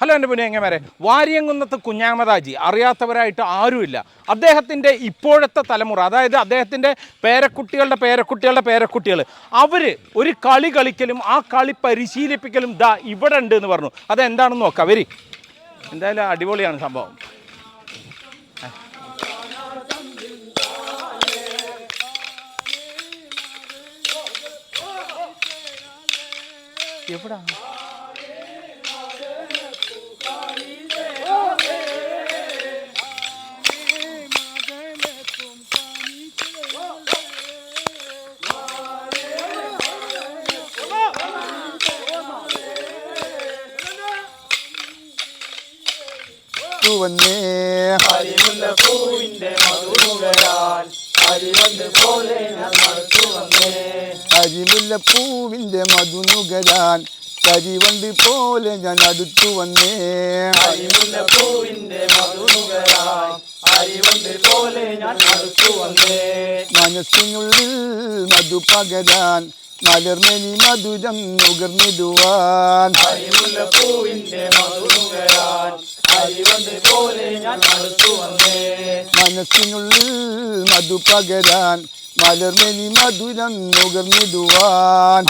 Hello എന്റെ പുനിയങ്ങമാരെ വാര്യങ്കുന്നത്ത് കുഞ്ഞാമതാജി അറിയാത്തവരായിട്ട് ആരുമില്ല. അദ്ദേഹത്തിന്റെ ഇപ്പോഴത്തെ തലമുറ അതായത് അദ്ദേഹത്തിന്റെ പേരക്കുട്ടികളുടെ പേരക്കുട്ടികളുടെ പേരക്കുട്ടികൾ അവർ ഒരു കളി കളിക്കലും ആ കളി പരിശീലിപ്പിക്കലും ദാ ഇവിടെ ഉണ്ട് എന്ന് പറഞ്ഞു. അതെന്താണെന്ന് നോക്കാം വരി. എന്തായാലും അടിപൊളിയാണ് സംഭവം. എവിടാ? വന്നേ. അരിമുല്ലപ്പൂവിന്റെ മധുനുകരാൻ കരിവണ്ട് പോലെ ഞാൻ അടുത്തു വന്നേ. മനസ്സിനുള്ളിൽ മധു പകരാൻ മലർമനി മധുരം നുകർന്നിടുവാൻ. മനസ്സിനുള്ളിൽ മധു പകരാൻ മലർമെനി മധുരം നുകർന്നിടുവാൻ.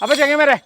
അപ്പൊ ചെങ്ങമരെ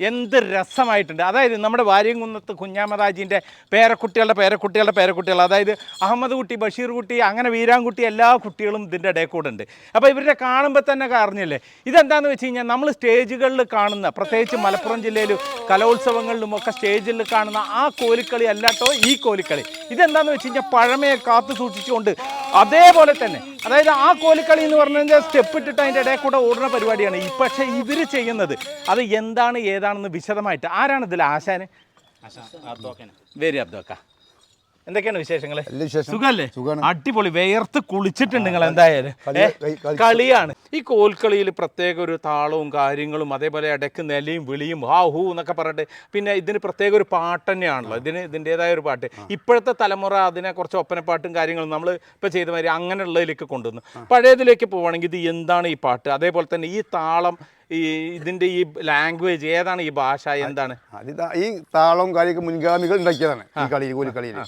എന്ത് രസമായിട്ടുണ്ട്. അതായത് നമ്മുടെ വാര്യംകുന്നത്ത് കുഞ്ഞാമതാജീന്റെ പേരക്കുട്ടികളുടെ പേരക്കുട്ടികളുടെ പേരക്കുട്ടികൾ അതായത് അഹമ്മദ് കുട്ടി ബഷീർ കുട്ടി അങ്ങനെ വീരാൻകുട്ടി എല്ലാ കുട്ടികളും ഇതിന്റെ ഇടയിൽ കൂടെ ഉണ്ട് അപ്പോൾ ഇവരുടെ കാണുമ്പോൾ തന്നെ അറിഞ്ഞില്ലേ? ഇതെന്താണെന്ന് വെച്ച് കഴിഞ്ഞാൽ നമ്മൾ സ്റ്റേജുകളിൽ കാണുന്ന പ്രത്യേകിച്ച് മലപ്പുറം ജില്ലയിൽ കലോത്സവങ്ങളിലും ഒക്കെ സ്റ്റേജിൽ കാണുന്ന ആ കോലിക്കളി അല്ലാട്ടോ ഈ കോലിക്കളി. ഇതെന്താണെന്ന് വെച്ച് കഴിഞ്ഞാൽ പഴമയെ കാത്തു സൂക്ഷിച്ചുകൊണ്ട് അതേപോലെ തന്നെ അതായത് ആ കോലിക്കളി എന്ന് പറഞ്ഞു കഴിഞ്ഞാൽ സ്റ്റെപ്പ് ഇട്ടിട്ട് അതിന്റെ ഇടയിൽ കൂടെ ഓടുന്ന പരിപാടിയാണ്. ഈ പക്ഷേ ഇവർ ചെയ്യുന്നത് അത് എന്താണ് ഏതാണെന്ന് വിശദമായിട്ട് ആരാണ് ഇതിൽ ആശാന്? വെരി അബ്ദോക്ക എന്തൊക്കെയാണ് വിശേഷങ്ങൾ സുഖല്ലേ. അടിപൊളി വേർത്ത് കുളിച്ചിട്ടുണ്ട് നിങ്ങൾ എന്തായാലും. കളിയാണ്. ഈ കോൽക്കളിയിൽ പ്രത്യേക ഒരു താളവും കാര്യങ്ങളും അതേപോലെ ഇടയ്ക്ക് നിലയും വിളിയും ഹാ ഹൂ എന്നൊക്കെ പറഞ്ഞിട്ട് പിന്നെ ഇതിന് പ്രത്യേക ഒരു പാട്ട് തന്നെയാണല്ലോ. ഇതിന് ഇതിന്റെതായ ഒരു പാട്ട്. ഇപ്പോഴത്തെ തലമുറ അതിനെ കുറച്ച് ഒപ്പനപ്പാട്ടും കാര്യങ്ങളും നമ്മൾ ഇപ്പോൾ ചെയ്ത മാതിരി അങ്ങനെയുള്ളതിലേക്ക് കൊണ്ടുവന്നു. പഴയതിലേക്ക് പോവുകയാണെങ്കിൽ ഇത് എന്താണ് ഈ പാട്ട്? അതേപോലെ തന്നെ ഈ താളം ഈ ഇതിന്റെ ഈ ലാംഗ്വേജ് ഏതാണ് ഈ ഭാഷ? എന്താണ്? ഈ താളവും കാര്യമൊക്കെ മുൻഗാമികൾ ഉണ്ടാക്കിയതാണ് ഈ കളി കോൽക്കളിയിൽ.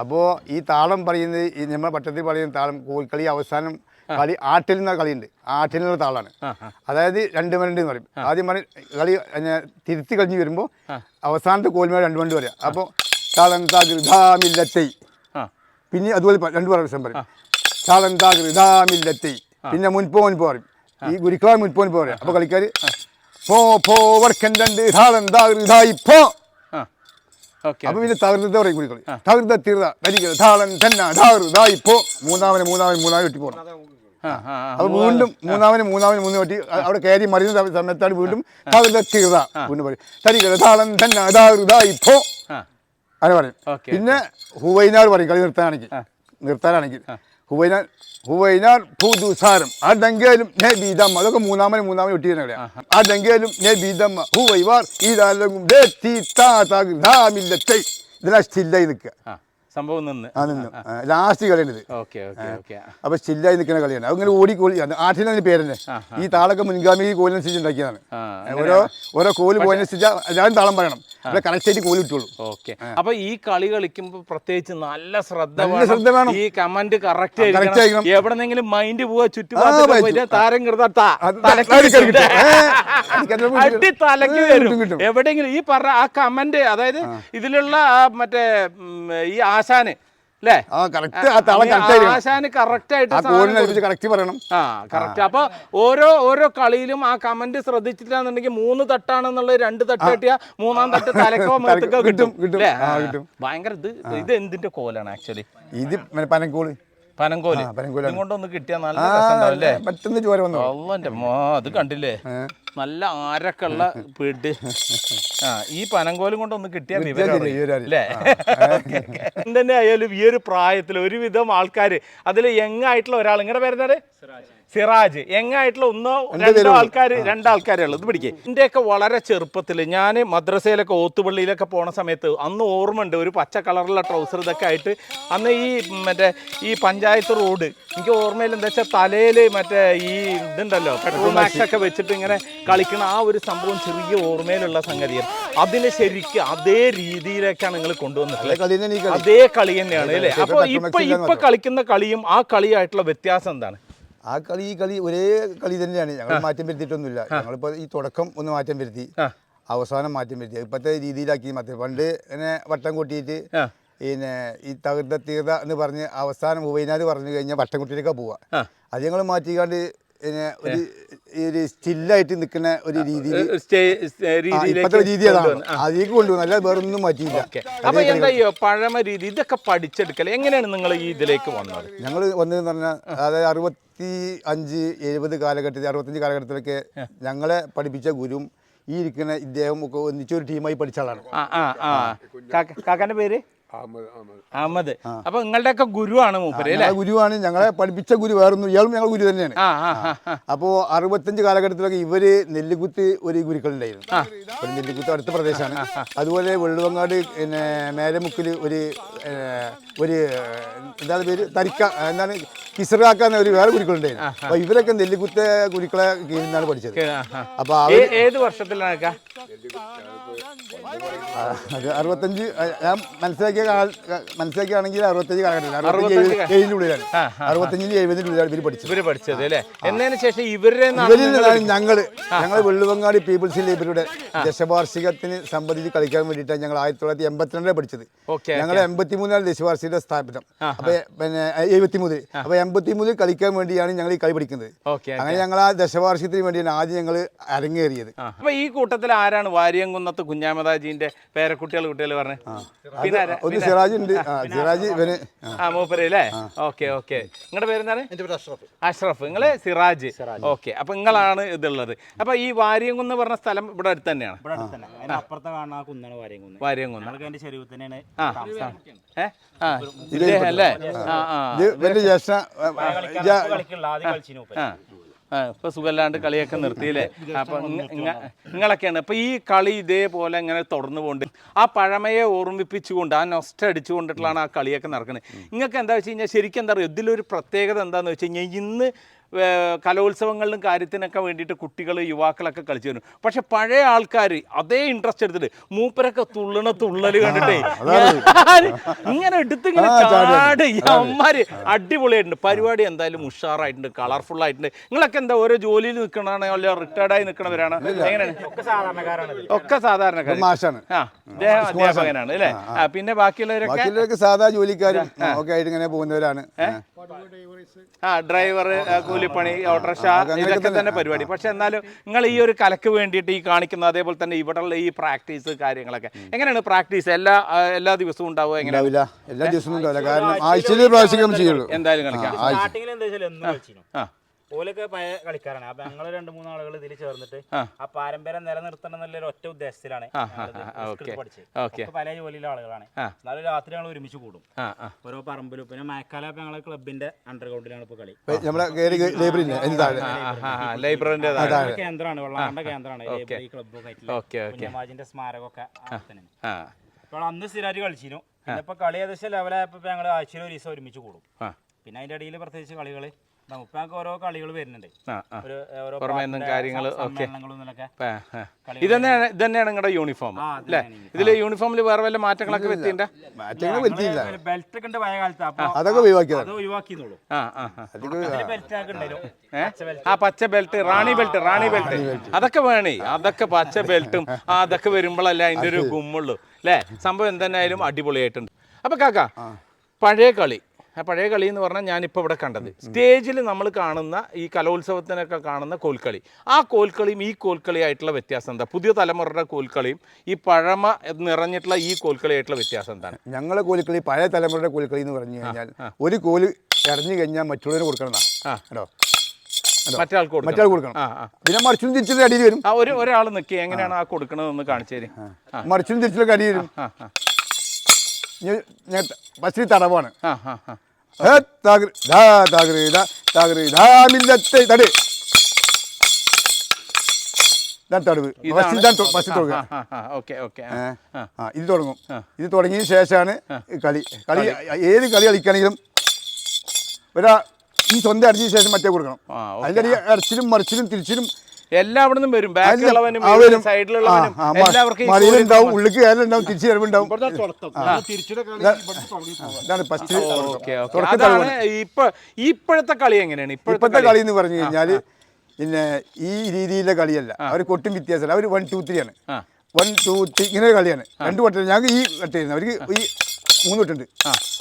അപ്പോൾ ഈ താളം പറയുന്നത് ഈ നമ്മുടെ പട്ടത്തിൽ പറയുന്ന താളം കോൽക്കളി അവസാനം കളി ആട്ടിൽ എന്ന കളിയുണ്ട്. ആട്ടിൽ നിന്നുള്ള താളാണ്. അതായത് രണ്ട് മരണ്ട് എന്ന് പറയും. ആദ്യം പറയും കളി തിരുത്തി കഴിഞ്ഞ് വരുമ്പോൾ അവസാനത്തെ കോൽമേ രണ്ട് മരണ്ട് പറയാം അപ്പോൾ താളം താകൃതാമില്ലത്തൈ പിന്നെ അതുപോലെ രണ്ട് പ്രാവശ്യം പറയും. താളം താകൃതാമില്ലത്തൈ പിന്നെ മുൻപോ മുൻപോ പറയും. ഈ ഗുരുക്കളാണ് മുൻപോ മുൻപോ പറയാം. അപ്പോൾ കളിക്കാർ പോ പോ വർക്കൻ രണ്ട് താളം താകൃതായി പോ അപ്പൊ പിന്നെ തകർത്ത പറയും കുടിക്കളി തകർത്ത തീർത്ത ധരിക്കുക ധാളൻ തന്നെ താകൃതായി ഇപ്പോ മൂന്നാമന് മൂന്നാമന് മൂന്നാമന് വെട്ടി പോകണം. അപ്പൊ വീണ്ടും മൂന്നാമന് മൂന്നാമന് മൂന്ന് വെട്ടി അവിടെ കയറി മറിയുന്ന സമയത്താണ് വീണ്ടും തകർത്ത തീർത്ത വീണ്ടും പറയും. ധരിക്കുക ധാളൻ തന്നെ ധാറു പോ ഇപ്പോ അങ്ങനെ പറയും. പിന്നെ ഹുവൈനാർ പറയും കളി നിർത്താനാണെങ്കിൽ. നിർത്താനാണെങ്കിൽ. ഹുവൈനാർ ഹുവൈനാർ ഭൂദുസാരം ആ ഡങ്കയിലും നേ ബീതമ്മ അതൊക്കെ മൂന്നാമന് മൂന്നാമന് വെട്ടി ആ ഡങ്കയിലും നേ ബീതമ്മ ഹുവൈവാർ ഈ ദേ തീ ഇതിലാ സ്റ്റില്ലായി നിൽക്കുക. സംഭവം നിന്ന്. ആ നിന്ന്. ലാസ്റ്റ് കളിയാണിത്. Okay okay okay. അപ്പൊ സ്റ്റില്ലായി നിൽക്കുന്ന കളിയാണ്. അങ്ങനെ ഓടി കോലി ആട്ടിന് അതിന് ഈ താളൊക്കെ മുൻഗാമി കോലിനനുസരിച്ച് ഉണ്ടാക്കിയതാണ്. ഓരോ ഓരോ കോൽ പോയനുസരിച്ച് എല്ലാവരും താളം പറയണം. അല്ലെ കറക്റ്റ് ആയിട്ട് കോൽ കിട്ടുള്ളൂ ഓക്കെ. അപ്പൊ ഈ കളി കളിക്കുമ്പോ പ്രത്യേകിച്ച് നല്ല ശ്രദ്ധ ശ്രദ്ധ വേണം. ഈ കമന്റ് കറക്റ്റ് ആയിരിക്കണം. എവിടെന്നെങ്കിലും മൈൻഡ് പോവാ വായിച്ചു. താരം. അടി തലക്ക് വരും. എവിടെയെങ്കിലും ഈ പറഞ്ഞ ആ കമന്റ് അതായത് ഇതിലുള്ള ആ മറ്റേ ഈ ഈ ആശാന് അല്ലേ ആ കറക്റ്റ് ആ താളം കറക്റ്റ് ആയിരിക്കണം. ആശാന് കറക്റ്റ് ആയിട്ട് കറക്റ്റ് പറയണം. ആ കറക്റ്റ് അപ്പൊ ഓരോ ഓരോ കളിയിലും ആ കമന്റ് ശ്രദ്ധിച്ചിട്ടാണെന്നുണ്ടെങ്കിൽ മൂന്ന് തട്ടാണെന്നുള്ളത് രണ്ട് തട്ട് കിട്ടിയ മൂന്നാം തട്ട് തലക്കോ മുഖത്തൊക്കെ കിട്ടും, കിട്ടും. ഭയങ്കര ഇത് ഇത് എന്തിന്റെ കോലാണ് ആക്ച്വലി ഇത് പനക്കോൾ പനങ്കോൽ. ഇതും കൊണ്ടൊന്ന് കിട്ടിയാൽ നല്ല പെട്ടെന്ന് ചോര വന്നു. അത് കണ്ടില്ലേ. നല്ല ആരക്കുള്ള പിടി. ആ ഈ പനങ്കോലും കൊണ്ടൊന്ന് കിട്ടിയാൽ. അല്ലേ? തന്നെ ആയാലും ഈ ഒരു പ്രായത്തിൽ ഒരുവിധം ആൾക്കാർ അതിൽ യങ്ങായിട്ടുള്ള ഒരാൾ നിങ്ങളുടെ പേരെന്താണ് സിറാജ്. യങ്ങായിട്ടുള്ള ഒന്നോ രണ്ടോ ആൾക്കാർ രണ്ടാൾക്കാരേ ഉള്ളു. ഇത് പിടിക്കേ. എന്റെയൊക്കെ വളരെ ചെറുപ്പത്തിൽ ഞാൻ മദ്രസയിലൊക്കെ ഓത്തുപള്ളിയിലൊക്കെ പോണ സമയത്ത് അന്ന് ഓർമ്മയുണ്ട് ഒരു പച്ച കളറുള്ള ട്രൗസർ ഇതൊക്കെ ആയിട്ട്. അന്ന് ഈ മറ്റേ ഈ പഞ്ചായത്ത് റോഡ് എനിക്ക് ഓർമ്മയിൽ എന്താ വെച്ചാൽ തലയിൽ മറ്റേ ഈ ഇതുണ്ടല്ലോ പെട്രോൾ മാക്സ്. ഒക്കെ വെച്ചിട്ട് ഇങ്ങനെ കളിക്കണ ആ ഒരു സംഭവം ചെറിയ ഓർമ്മയിലുള്ള സംഗതിയാണ്. അതിനെ ശരിക്കും അതേ രീതിയിലേക്കാണ് നിങ്ങൾ കൊണ്ടുവന്നിട്ടുള്ളത്. അതേ കളി. തന്നെയാണ് അല്ലേ? അപ്പോൾ ഇപ്പൊ ഇപ്പൊ കളിക്കുന്ന കളിയും ആ കളിയായിട്ടുള്ള വ്യത്യാസം എന്താണ്? ആ കളി ഈ കളി ഒരേ കളി തന്നെയാണ്. ഞങ്ങൾ മാറ്റം വരുത്തിയിട്ടൊന്നുമില്ല. ഞങ്ങളിപ്പോൾ ഈ തുടക്കം ഒന്ന് മാറ്റം വരുത്തി. അവസാനം മാറ്റം വരുത്തി. ഇപ്പോഴത്തെ രീതിയിലാക്കി മാറ്റി. പണ്ട് ഇങ്ങനെ വട്ടം കൂട്ടിയിട്ട് പിന്നെ ഈ തകർത്ത തീർത എന്ന് പറഞ്ഞ് അവസാനം ഉപയിനാല് പറഞ്ഞു കഴിഞ്ഞാൽ വട്ടം കുട്ടിയിലേക്കാണ് പോവുക. അത് ഞങ്ങൾ മാറ്റിക്കാണ്ട് ഒരു ഒരു സ്റ്റില്ലായിട്ട് നിൽക്കുന്ന ഒരു രീതിയിൽ ഇപ്പോഴത്തെ രീതി അതാണ്. അതിലേക്ക് കൊണ്ടുവന്നു അല്ലാതെ വേറൊന്നും മാറ്റിയില്ല. അപ്പൊ എന്തായോ പഴമ രീതി ഇതൊക്കെ പഠിച്ചെടുക്കൽ എങ്ങനെയാണ് നിങ്ങൾ ഈ ഇതിലേക്ക് വന്നത്? ഞങ്ങൾ വന്നതെന്ന് പറഞ്ഞാൽ അതായത് അറുപത്തി അഞ്ച് എഴുപത് കാലഘട്ടത്തിൽ അറുപത്തഞ്ച് കാലഘട്ടത്തിലൊക്കെ ഞങ്ങളെ പഠിപ്പിച്ച ഗുരു ഈ ഇരിക്കുന്ന ഇദ്ദേഹം ഒക്കെ ഒന്നിച്ചൊരു ടീമായി പഠിച്ച ആളാണ്. കാക്കാന്റെ പേര്? അഹമ്മദ് അപ്പൊ നിങ്ങളുടെയൊക്കെ ഗുരുവാണ് മൂപ്പര് അല്ലേ? ഗുരുവാണ്. ഞങ്ങളെ പഠിപ്പിച്ച ഗുരു വേറൊന്നും ഇയാളും ഞങ്ങൾ ഗുരു തന്നെയാണ്. അപ്പോൾ അറുപത്തഞ്ച് കാലഘട്ടത്തിലൊക്കെ ഇവർ നെല്ലിക്കുത്ത് ഒരു ഗുരുക്കളുണ്ടായിരുന്നു. നെല്ലിക്കുത്ത് അടുത്ത പ്രദേശമാണ് അതുപോലെ വെള്ളുവങ്ങാട് പിന്നെ മേലമുക്കിൽ ഒരു ഒരു എന്താണ് പേര്? തരിക്ക എന്താണ്? കിസറാക്ക എന്ന ഒരു വേറെ ഗുരുക്കളുണ്ടായിരുന്നു. അപ്പൊ ഇവരൊക്കെ നെല്ലിക്കുത്തെ ഗുരുക്കളെ കീഴിൽ നിന്നാണ് പഠിച്ചത്. അപ്പോൾ ഏത് വർഷത്തിലാണ് അറുപത്തഞ്ച് ഞാൻ ഞാൻ മനസ്സിലാക്കിയ മനസ്സിലാക്കിയാണെങ്കിൽ അറുപത്തഞ്ച് കാലഘട്ടം അറുപത്തഞ്ച് അറുപത്തഞ്ച് ഏഴിന്റെ ഉള്ളിലാണ് അറുപത്തഞ്ചിന് ഇവർ പഠിച്ചത്. ഇവർ പഠിച്ചത് അല്ലേ? എന്നതിന് ശേഷം ഇവരുടെ ഇവരിൽ ഞങ്ങൾ ഞങ്ങൾ വെള്ളുവങ്ങാടി പീപ്പിൾസ് ലൈബ്രറിയുടെ ദശവാർഷികത്തിന് സംബന്ധിച്ച് കളിക്കാൻ വേണ്ടിയിട്ടാണ് ഞങ്ങൾ ആയിരത്തി തൊള്ളായിരത്തി എൺപത്തിരണ്ടിലാണ് പഠിച്ചത് ഞങ്ങൾ ഞങ്ങൾ എൺപത്തിമൂന്നാണ് ദശവാർഷിക സ്ഥാപനം അപ്പൊ പിന്നെ എഴുപത്തിമൂന്നിൽ അപ്പൊ എൺപത്തിമൂന്നിൽ കളിക്കാൻ വേണ്ടിയാണ് ഞങ്ങൾ ഈ കളി പഠിക്കുന്നത്. അങ്ങനെ ഞങ്ങൾ ആ ദശവാർഷികത്തിന് വേണ്ടിയാണ് ആദ്യം ഞങ്ങൾ അരങ്ങേറിയത്. അപ്പൊ ഈ കൂട്ടത്തിൽ ആരാണ് വാര്യംകുന്നത്ത് കുഞ്ഞാമതാജിന്റെ പേരക്കുട്ടികൾ കുട്ടികൾ പറഞ്ഞത്? ഒന്ന് സിറാജ് ഉണ്ട് സിറാജ് ഇവന് ആ. മൂപ്പര് അല്ലേ? Okay okay. നിങ്ങളുടെ പേരെന്താണ്? അഷ്റഫ്. നിങ്ങൾ സിറാജ്. ഓക്കെ. അപ്പൊ നിങ്ങളാണ് ഇതുള്ളത്. അപ്പൊ ഈ വാര്യംകുന്ന് പറഞ്ഞ സ്ഥലം ഇവിടെ അടുത്ത് തന്നെയാണ്. ഇവിടെ അടുത്ത് തന്നെ. അപ്പുറത്തെ കാണുന്ന ആ കുന്നാണ് വാര്യംകുന്ന്. വാര്യംകുന്ന്. ഞങ്ങൾക്ക് അതിന്റെ ചെരുവ് തന്നെയാണ് ആ. ഏ? ആ. ഇദ്ദേഹം അല്ലേ? ആ ആ. ഇത് ഇവന്റെ ജ്യേഷ്ഠ കളിക്കുള്ള ആദ്യം കളിച്ചിന് ഇപ്പൊ സുഖമില്ലാണ്ട് കളിയൊക്കെ നിർത്തിയില്ലേ? അപ്പൊ നിങ്ങളൊക്കെയാണ് ഇപ്പൊ ഈ കളി ഇതേപോലെ ഇങ്ങനെ തുടർന്നു കൊണ്ട് ആ പഴമയെ ഓർമ്മിപ്പിച്ചുകൊണ്ട് ആ നൊസ്റ്റ അടിച്ചുകൊണ്ടിട്ടുള്ളതാണ് ആ കളിയൊക്കെ നടക്കുന്നത് നിങ്ങൾക്ക് എന്താ വെച്ച് കഴിഞ്ഞാൽ ശരിക്കും എന്താ പറയുക ഇതിലൊരു പ്രത്യേകത എന്താണെന്ന് വെച്ച് കഴിഞ്ഞാൽ ഇന്ന് കലോത്സവങ്ങളിലും കാര്യത്തിനൊക്കെ വേണ്ടിയിട്ട് കുട്ടികൾ യുവാക്കളൊക്കെ കളിച്ചു വരും പക്ഷെ പഴയ ആൾക്കാർ അതേ ഇൻട്രസ്റ്റ് എടുത്തിട്ട് മൂപ്പരൊക്കെ തുള്ളണ തുള്ളൽ കണ്ടിട്ടേ ഇങ്ങനെ എടുത്ത് ഇങ്ങനെ ചാടി അമ്മമാര് അടിപൊളിയായിട്ടുണ്ട്. പരിപാടി എന്തായാലും ഉഷാറായിട്ടുണ്ട്. കളർഫുൾ ആയിട്ടുണ്ട് നിങ്ങളൊക്കെ എന്താ ഓരോ ജോലിയിൽ നിൽക്കണതാണോ അല്ല? റിട്ടയർഡ് ആയി നിൽക്കണവരാണ്. എങ്ങനെയാണ്? ഒക്കെ സാധാരണക്കാരാണ് ഇദ്ദേഹം അധ്യാപകനാണ് അല്ലേ? ആ പിന്നെ ബാക്കിയുള്ളവരൊക്കെ? സാധാ ജോലിക്കാരും ഒക്കെ ആയിട്ട് ഇങ്ങനെ പോകുന്നവരാണ്. ആ. ഡ്രൈവർ കൂലിപ്പണി ഓട്ടോറിക്ഷ ഇതൊക്കെ തന്നെ. പരിപാടി. പക്ഷെ എന്നാലും നിങ്ങൾ ഈ ഒരു കലക്ക് വേണ്ടിയിട്ട് ഈ കാണിക്കുന്ന അതേപോലെ തന്നെ ഇവിടെയുള്ള ഈ പ്രാക്ടീസ് കാര്യങ്ങളൊക്കെ എങ്ങനെയാണ് പ്രാക്ടീസ്? എല്ലാ എല്ലാ ദിവസവും ഉണ്ടാവുക എങ്ങനെയാവില്ല എല്ലാ ദിവസവും ഉണ്ടാവില്ല. കാരണം ആഴ്ചയിൽ പ്രാവശ്യം ചെയ്യുള്ളൂ. എന്തായാലും കളിക്കാം. ഓലൊക്കെ പഴയ കളിക്കാരാണ് അപ്പൊ ഞങ്ങൾ രണ്ട് മൂന്ന് ആളുകൾ ഇതിൽ ചേർന്നിട്ട് ആ. പാരമ്പര്യം നിലനിർത്തണം എന്നുള്ള ഒറ്റ ഉദ്ദേശത്തിലാണ്. പഠിച്ചത് പല ജോലിയിലെ ആളുകളാണ്. എന്നാലും രാത്രി ഞങ്ങൾ ഒരുമിച്ച് കൂടും ഓരോ പറമ്പിലും പിന്നെ മഴക്കാലം ഇപ്പൊ ഞങ്ങളെ ക്ലബിന്റെ അണ്ടർഗ്രൗണ്ടിലാണ് ഇപ്പൊ കളി ലൈബ്രറിന്റെ കേന്ദ്രമാണ് വെള്ളാണ്ട കേന്ദ്രമാണ് ലൈബ്രറി ക്ലബ്ബ് ആയിട്ടുള്ള കുഞ്ഞമാജിന്റെ സ്മാരകമൊക്കെ അപ്പോൾ അന്ന് സ്ഥിരമായിട്ട് കളിച്ചിരുന്നു പിന്നെ ഇപ്പൊ കളി ഏകദേശം ലെവലായപ്പോ ഞങ്ങൾ ആഴ്ചയിൽ ഒരു ദിവസം ഒരുമിച്ച് കൂടും പിന്നെ അതിന്റെ ഇടയിൽ പ്രത്യേകിച്ച് കളികൾ ഞങ്ങൾക്ക് ഓരോ കളികൾ വരുന്നുണ്ട്. ഇതന്നെയാണ് ഇതന്നെയാണ് നിങ്ങളുടെ യൂണിഫോം അല്ലെ? യൂണിഫോമിൽ യൂണിഫോമിൽ വേറെ വല്ല മാറ്റങ്ങളൊക്കെ വരുത്തിയില്ല. ബെൽറ്റ് ഒക്കെ ഉണ്ട് പഴയ കാലത്ത്. അതൊക്കെ ഒഴിവാക്കിന്നുള്ളൂ ആ പച്ച ബെൽറ്റ് റാണി ബെൽറ്റ് റാണി ബെൽറ്റ് അതൊക്കെ വേണേ. അതൊക്കെ പച്ച ബെൽറ്റും ആ അതൊക്കെ വരുമ്പോഴല്ല അതിന്റെ ഒരു ഗുമ്മുള്ളൂ. അല്ലേ? സംഭവം എന്തായാലും അടിപൊളിയായിട്ടുണ്ട്. അപ്പൊ കാക്ക പഴയ കളി. പഴയ കളി എന്ന് പറഞ്ഞാൽ ഞാനിപ്പോൾ ഇവിടെ കണ്ടത്. സ്റ്റേജിൽ നമ്മൾ കാണുന്ന ഈ കലോത്സവത്തിനൊക്കെ കാണുന്ന കോൽക്കളി. ആ കോൽക്കളിയും ഈ കോൽക്കളിയായിട്ടുള്ള വ്യത്യാസം എന്താ? പുതിയ തലമുറയുടെ കോൽക്കളിയും ഈ പഴമ നിറഞ്ഞിട്ടുള്ള ഈ കോൽക്കളിയായിട്ടുള്ള വ്യത്യാസം എന്താണ്? ഞങ്ങളെ കോൽക്കളി പഴയ തലമുറയുടെ കോൽക്കളി എന്ന് പറഞ്ഞു കഴിഞ്ഞാൽ ഒരു കോൽ എറിഞ്ഞു കഴിഞ്ഞാൽ മറ്റുള്ളവർ കൊടുക്കണം. കേട്ടോ? മറ്റേ ആൾക്ക് കൊടുക്കണം. പിന്നെ മറിച്ചും അടിയിൽ വരും. ഒരു ഒരാൾ നിൽക്കുക എങ്ങനെയാണ് ആ. കൊടുക്കണതെന്ന് കാണിച്ചു തരും. മറിച്ചും തിരിച്ചുള്ള അടി വരും. ഫസ്റ്റ് തടവാണ്. മില്ലത്തെ തട്. തടവ് ഇത് തുടങ്ങും. ഇത് തുടങ്ങിയ ശേഷമാണ് കളി. കളി ഏത് കളി ഒരാ ഈ സ്വന്തം അടിച്ചതിന് ശേഷം മറ്റേ കൊടുക്കണം. അതിന്റെ അടി അടച്ചിലും മറിച്ചിലും തിരിച്ചിലും എല്ലാ അവിടെ നിന്നും വരും. ബാക്കിലുള്ളവനും. സൈഡിലുള്ളവനും എല്ലാവർക്കും ഈ മറിയിലുണ്ടാവും ഉള്ളിക്ക് കയറുണ്ടാവും തിരിച്ചു കയറുണ്ടാവും തിരിച്ചുടെ ഇതാണ് ഫസ്റ്റ് ഓക്കെ ഓക്കെ. അതാണ് ഇപ്പൊ ഇപ്പോഴത്തെ കളി എങ്ങനെയാണ്? ഇപ്പോഴത്തെ കളി. എന്ന് പറഞ്ഞു കഴിഞ്ഞാൽ പിന്നെ ഈ രീതിയിലെ കളിയല്ല. അവർ കൊട്ടും വ്യത്യാസമല്ല. അവർ വൺ ടു ത്രീ ആണ്. വൺ ടു ത്രീ ഇങ്ങനെ ഒരു കളിയാണ്. രണ്ട് വട്ടം ഞങ്ങൾക്ക് ഈ വട്ടായിരുന്നു അവർക്ക് ഈ മൂന്ന് വട്ടുണ്ട്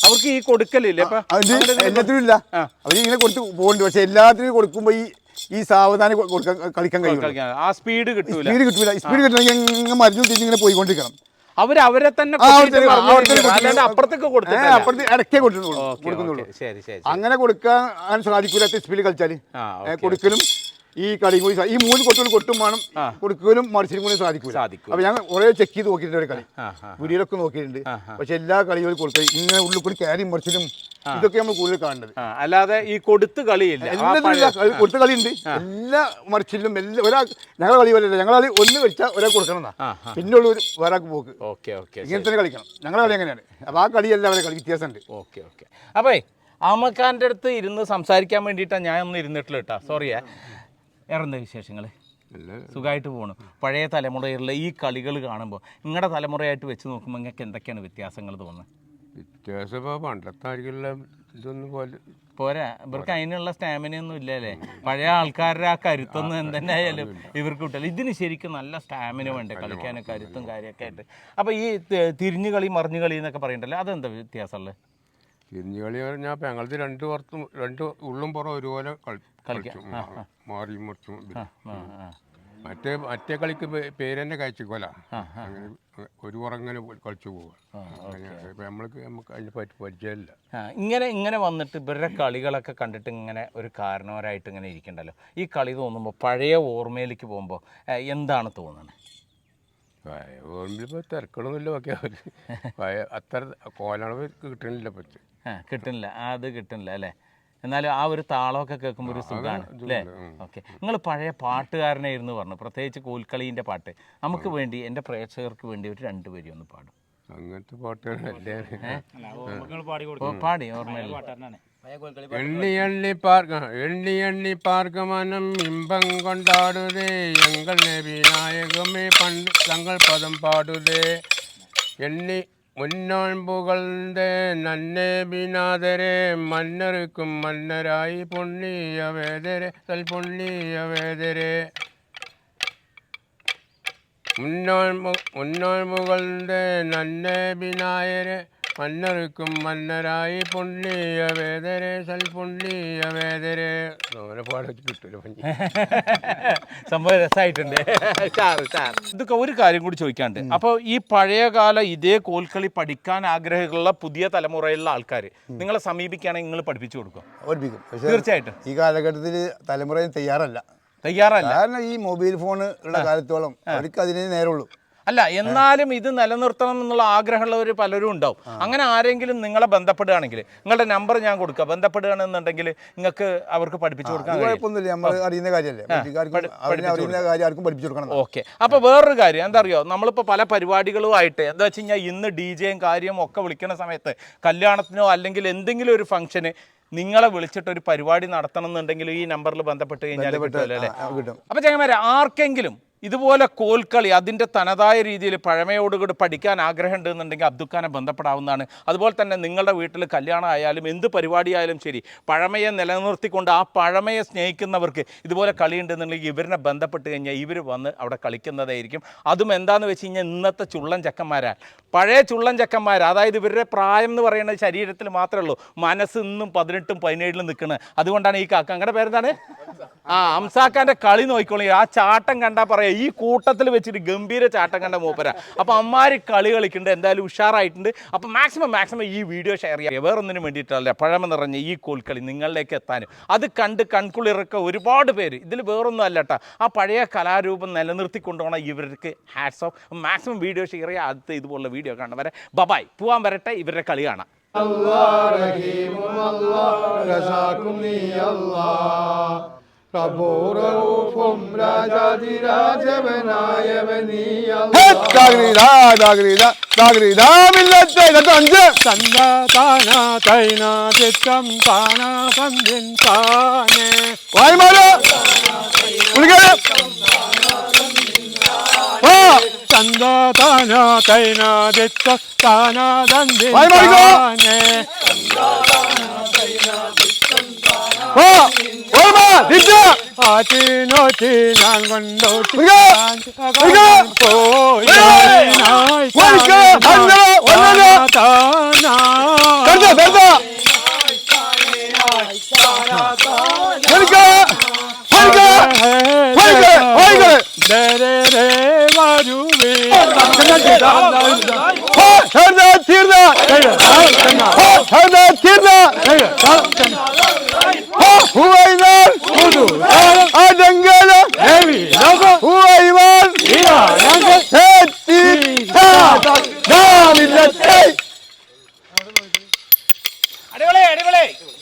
അവർക്ക് ഈ കൊടുക്കലില്ല? എല്ലാത്തിനും ഇല്ല. അവർ ഇങ്ങനെ കൊടുത്ത് പോകുന്നുണ്ട് പക്ഷെ എല്ലാത്തിനും കൊടുക്കുമ്പോൾ ഈ ഈ സാവധാനം കൊടുക്കാൻ കളിക്കാൻ കഴിയും. ആ സ്പീഡ് കിട്ടൂല. സ്പീഡ് കിട്ടില്ല സ്പീഡ് കിട്ടണമെങ്കിൽ മരുന്ന് തിരിഞ്ഞിങ്ങനെ പോയിക്കൊണ്ടിരിക്കണം. അവർ അവരെ തന്നെ അപ്പുറത്തേക്ക് അപ്പുറത്ത് ഇടയ്ക്കേ കൊടുക്കുന്നുള്ളൂ. അങ്ങനെ കൊടുക്കാൻ സാധിക്കൂല. സ്പീഡ് കളിച്ചാൽ കൊടുക്കലും ഈ കളി കൂടി ഈ മൂന്ന് കൊട്ടുകൾ കൊട്ടും വേണം കൊടുക്കലും മറിച്ചിലും കൂടി സാധിക്കും സാധിക്കും. അപ്പൊ ഞാൻ കുറെ ചെക്ക് ചെയ്ത് നോക്കിയിട്ടുണ്ട് ഒരു കളി. വീഡിയോയിലൊക്കെ നോക്കിയിട്ടുണ്ട്. പക്ഷെ എല്ലാ കളികളും കൊടുത്ത് ഇങ്ങനെ ഉള്ളിൽ കൂടി കയറി മറിച്ചിലും ഇതൊക്കെ നമ്മൾ കൂടുതൽ കാണേണ്ടത് അല്ലാതെ ഈ കൊടുത്ത് കളിയില്ല. പഴയ- കളി- ഉണ്ട് എല്ലാ മറിച്ചിലും എല്ലാ ഒരാൾ ഞങ്ങളെ കളി പോലെ ഞങ്ങളെ കളി ഒന്ന് വെച്ചാൽ ഒരാൾ കൊടുക്കണം എന്നാ പിന്നെ ഉള്ള ഒരു വേറെ പോക്ക്. ഓക്കെ ഓക്കെ ഇങ്ങനെ തന്നെ കളിക്കണം. ഞങ്ങളെ കളി അങ്ങനെയാണ്. അപ്പൊ ആ കളിയല്ല അവരെ കളി വ്യത്യാസമുണ്ട്. Okay okay. അപ്പേ ആമക്കാരന്റെ അടുത്ത് ഇരുന്ന് സംസാരിക്കാൻ വേണ്ടിയിട്ടാണ് ഞാൻ ഒന്ന് ഇരുന്നിട്ടില്ല കേട്ടോ സോറിയേ വേറെന്താ വിശേഷങ്ങൾ സുഖമായിട്ട് പോകണം പഴയ തലമുറയിലുള്ള ഈ കളികൾ കാണുമ്പോൾ നിങ്ങളുടെ തലമുറയായിട്ട് വെച്ച് നോക്കുമ്പോൾ നിങ്ങൾക്ക് എന്തൊക്കെയാണ് വ്യത്യാസങ്ങൾ തോന്നുന്നത് വ്യത്യാസം ഇപ്പോൾ പണ്ടത്തെ ആയിരിക്കും ഇതൊന്നും പോലെ പോരാ. ഇവർക്ക് അതിനുള്ള സ്റ്റാമിന ഒന്നും ഇല്ലല്ലേ? പഴയ ആൾക്കാരുടെ ആ കരുത്തൊന്നും എന്തെന്നായാലും ഇവർക്ക് കിട്ടില്ല ഇതിന് ശരിക്കും നല്ല സ്റ്റാമിന വേണ്ടേ കളിക്കാനും കരുത്തും കാര്യമൊക്കെ ആയിട്ട്. അപ്പോൾ ഈ തിരിഞ്ഞു കളി മറിഞ്ഞു കളി എന്നൊക്കെ പറയണ്ടല്ലോ. അതെന്താ വ്യത്യാസമുള്ളത് തിരിഞ്ഞു കളി പറഞ്ഞാൽ ഞങ്ങളത് രണ്ട് പുറത്തും രണ്ട് ഉള്ളും പുറം ഒരുപോലെ കളി- കളിച്ചു മാറി മറിച്ചും മറ്റേ മറ്റേ കളിക്ക് പേരെന്നെ കഴിച്ചിക്കോല അങ്ങനെ ഒരു ഉറങ്ങനെ കളിച്ചു പോവുക നമ്മൾക്ക് നമുക്ക് അതിനെ പറ്റി പരിചയമില്ല. ഇങ്ങനെ ഇങ്ങനെ വന്നിട്ട് ഇവരുടെ കളികളൊക്കെ കണ്ടിട്ട് ഇങ്ങനെ ഒരു കാരണവരായിട്ട് ഇങ്ങനെ ഇരിക്കണ്ടല്ലോ. ഈ കളി തോന്നുമ്പോൾ പഴയ ഓർമ്മയിലേക്ക് പോകുമ്പോൾ എന്താണ് തോന്നുന്നത് പഴയ ഓർമ്മയിലിപ്പോൾ തിരക്കണമൊന്നുമില്ല ഒക്കെ അവർ പഴയ അത്ര കോലളവ് കിട്ടണില്ല പറ്റും ആ, അത് കിട്ടണില്ല അല്ലേ? എന്നാലും ആ ഒരു താളമൊക്കെ കേൾക്കുമ്പോൾ ഒരു സുഖമാണ് അല്ലേ? ഓക്കെ. നിങ്ങൾ പഴയ പാട്ടുകാരനെ ഇരുന്ന് പറഞ്ഞു. പ്രത്യേകിച്ച് കോൽക്കളീന്റെ പാട്ട്. നമുക്ക് വേണ്ടി എന്റെ പ്രേക്ഷകർക്ക് വേണ്ടി ഒരു രണ്ട് പേരും ഒന്ന് പാടും. അങ്ങനത്തെ പാട്ടുകളല്ലേ പാടി ഓർമ്മയില്ല എണ്ണി എണ്ണി പാർക്ക എണ്ണി എണ്ണി പാർക്ക മനം ഇമ്പം കൊണ്ടാടുതേ. നബി വിനായകമേ പണ്ട് തങ്ങൾ പദം പാടുതേ. എണ്ണി മുന്നാൻ നന്നെ ബിനാദരെ മന്നർക്കും മന്നരായി പൊണ്ണിയ വേദരെ തൽ പൊണ്ണിയ വേദരെ. മുന്നാൻ മുന്നാൻ നന്നെ ബിനായരെ മന്നറുക്കും മന്നരായി പുണ്യ വേദരെ സൽ പുണ്യ വേദരെ. അങ്ങനെ പാടെ കിട്ടൂല പഞ്ഞി സംഭവം രസമായിട്ടുണ്ട് ഇതൊക്കെ ഒരു കാര്യം കൂടി ചോദിക്കാണ്ട് അപ്പോൾ ഈ പഴയകാല ഇതേ കോൽക്കളി പഠിക്കാൻ ആഗ്രഹമുള്ള പുതിയ തലമുറയിലുള്ള ആൾക്കാർ നിങ്ങളെ സമീപിക്കുകയാണെങ്കിൽ നിങ്ങൾ പഠിപ്പിച്ചു കൊടുക്കും പഠിപ്പിക്കും. തീർച്ചയായിട്ടും. ഈ കാലഘട്ടത്തിൽ തലമുറയും തയ്യാറല്ല. തയ്യാറല്ല. കാരണം ഈ മൊബൈൽ ഫോൺ ഉള്ള കാലത്തോളം അവർക്ക് അതിനേ നേരമുള്ളൂ. അല്ല എന്നാലും ഇത് നിലനിർത്തണം എന്നുള്ള ആഗ്രഹമുള്ളവർ പലരും ഉണ്ടാവും. അങ്ങനെ ആരെങ്കിലും നിങ്ങളെ ബന്ധപ്പെടുകയാണെങ്കിൽ നിങ്ങളുടെ നമ്പർ ഞാൻ കൊടുക്കുക ബന്ധപ്പെടുകയാണെന്നുണ്ടെങ്കിൽ നിങ്ങൾക്ക് അവർക്ക് പഠിപ്പിച്ചു കൊടുക്കാൻ കുഴപ്പമൊന്നുമില്ല. നമ്മൾ അറിയുന്ന കാര്യമല്ലേ? അറിയുന്ന കാര്യം ആർക്കും പഠിപ്പിച്ചു കൊടുക്കണം. ഓക്കെ. അപ്പോൾ വേറൊരു കാര്യം എന്താ അറിയോ? നമ്മളിപ്പോൾ പല പരിപാടികളുമായിട്ട് എന്താ വെച്ച് കഴിഞ്ഞാൽ ഇന്ന് ഡി ജെയും കാര്യവും ഒക്കെ വിളിക്കുന്ന സമയത്ത് കല്യാണത്തിനോ അല്ലെങ്കിൽ എന്തെങ്കിലും ഒരു ഫംഗ്ഷന് നിങ്ങളെ വിളിച്ചിട്ട് ഒരു പരിപാടി നടത്തണം എന്നുണ്ടെങ്കിൽ ഈ നമ്പറിൽ ബന്ധപ്പെട്ട് കഴിഞ്ഞാൽ കിട്ടുമല്ലോ അല്ലേ? ആ, അപ്പോൾ ചങ്ങന്മാരെ ആർക്കെങ്കിലും ഇതുപോലെ കോൽക്കളി അതിന്റെ തനതായ രീതിയിൽ പഴമയോടുകൂടി പഠിക്കാൻ ആഗ്രഹമുണ്ട് എന്നുണ്ടെങ്കിൽ അബ്ദുഖാനെ ബന്ധപ്പെടാവുന്നതാണ്. അതുപോലെ തന്നെ നിങ്ങളുടെ വീട്ടിൽ കല്യാണം ആയാലും എന്ത് പരിപാടിയായാലും ശരി പഴമയെ നിലനിർത്തിക്കൊണ്ട് ആ പഴമയെ സ്നേഹിക്കുന്നവർക്ക് ഇതുപോലെ കളിയുണ്ടെന്നുണ്ടെങ്കിൽ ഇവരിനെ ബന്ധപ്പെട്ട് കഴിഞ്ഞാൽ ഇവർ വന്ന് അവിടെ കളിക്കുന്നതായിരിക്കും. അതും എന്താണെന്ന് വെച്ച് കഴിഞ്ഞാൽ ഇന്നത്തെ ചുള്ളൻ ചക്കന്മാരാൽ പഴയ ചുള്ളൻ ചക്കന്മാർ അതായത് ഇവരുടെ പ്രായം എന്ന് പറയുന്നത് ശരീരത്തിൽ മാത്രമേ ഉള്ളൂ. മനസ്സ് ഇന്നും പതിനെട്ടും പതിനേഴിലും നിൽക്കുന്നത് അതുകൊണ്ടാണ് ഈ കാക്ക അങ്ങയുടെ പേരെന്താണ്? ആ അംസാക്കാന്റെ കളി നോക്കിക്കോളി. ആ ചാട്ടം കണ്ടാൽ പറയാം ഈ കൂട്ടത്തിൽ വെച്ചിട്ട് ഗംഭീര ചാട്ടം കണ്ട മൂപ്പര. അപ്പൊ അമ്മാര് കളി കളിക്കുന്നുണ്ട് എന്തായാലും ഉഷാറായിട്ടുണ്ട്. അപ്പൊ മാക്സിമം മാക്സിമം ഈ വീഡിയോ ഷെയർ ചെയ്യുക വേറൊന്നിനും വേണ്ടിയിട്ടല്ല പഴമ നിറഞ്ഞ ഈ കോൽക്കളി നിങ്ങളിലേക്ക് എത്താനും. അത് കണ്ട് കൺകുളിറക്ക ഒരുപാട് പേര് ഇതിൽ വേറൊന്നും അല്ല കേട്ടോ ആ പഴയ കലാരൂപം നിലനിർത്തി നിലനിർത്തിക്കൊണ്ടുപോകണം ഇവർക്ക് hats off maximum video share ചെയ്യുക അടുത്ത ഇതുപോലുള്ള വീഡിയോ കാണാൻ വരെ ബബായ് പോവാൻ വരട്ടെ ഇവരുടെ കളി കാണാം. രസാക്കും നീ അല്ലാ പ്രഭോറൂപും രാജാതിരാജവനായവൻ നീ ഹേ, അല്ലാ ദാഗ്രീദാ, ദാഗ്രീദാ, ദാഗ്രീദാ, മില്ലത്തെ, ഇതൊക്കെ അഞ്ച്. തന്ത താന തൈന ചിത്തം താന തന്തിൻ താനേ. 어, 얼마? 됐죠? 아진 어진 안건도 우리가 우리가 원가 반나 원나냐 간다 간다